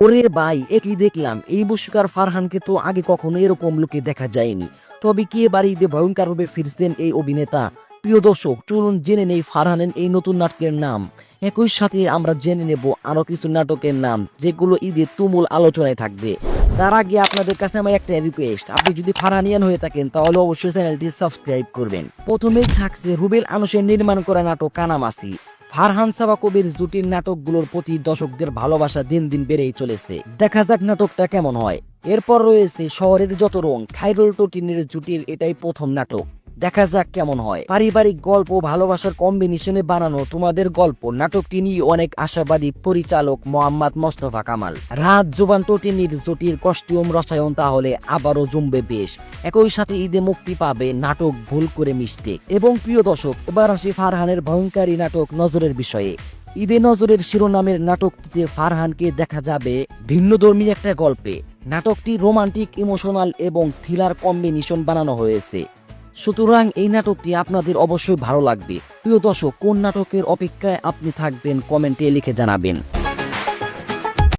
ওরে ভাই, একই দেখলাম। এই বসুকার ফারহানকে তো আগে কখনো এরকম লোকে দেখা যায়নি। তবে কে বাড়িতে ভয়ঙ্করভাবে ভয়ঙ্কর ভাবে ফিরছেন এই অভিনেতা? প্রিয় দর্শক, চলুন জেনে নেই ফারহানের এই নতুন নাটকের নাম। একই সাথে আমরা জেনে নেব আরও কিছু নাটকের নাম, যেগুলো ঈদে তুমুল আলোচনায় থাকবে। তার আগে আপনাদের কাছে আমার একটা রিকোয়েস্ট আপনি যদি ফারহানিয়ান হয়ে থাকেন, তাহলে অবশ্যই চ্যানেলটি সাবস্ক্রাইব করবেন। প্রথমেই থাকছে রুবেল আনুসের নির্মাণ করা নাটক কানামাসি ফারহান সাবা কবির জুটির নাটকগুলোর প্রতি দর্শকদের ভালোবাসা দিন দিন বেড়েই চলেছে। দেখা যাক নাটকটা কেমন হয়। এরপর রয়েছে শহরের যত রং খাইরুল টোটিনের জুটির এটাই প্রথম নাটক। দেখা যাক কেমন হয়। পারিবারিক গল্প ভালোবাসার কম্বিনেশনে বানানো তোমাদের গল্প। নাটকটি নিয়ে অনেক আশাবাদী পরিচালক মোহাম্মদ মোস্তফা কামাল। রাত জোবান টোটিনির জুটির কস্টিউম রসায়ন তাহলে আবারও জমবে বেশ। একই সাথে ঈদে মুক্তি পাবে নাটক ভুল করে মিশতে এবং প্রিয় দর্শক, এবার আসি ফারহানের ভয়ঙ্কারী নাটক নজরের বিষয়ে। ঈদে নজরের শিরোনামের নাটকটিতে ফারহানকে দেখা যাবে ভিন্নধর্মী একটা গল্পে। নাটকটি রোমান্টিক ইমোশনাল এবং থ্রিলার কম্বিনেশন বানানো হয়েছে। সুতরাং এই নাটকটি আপনাদের অবশ্যই ভালো লাগবে। প্রিয় দর্শক, কোন নাটকের অপেক্ষায় আপনি থাকবেন কমেন্টে লিখে জানাবেন।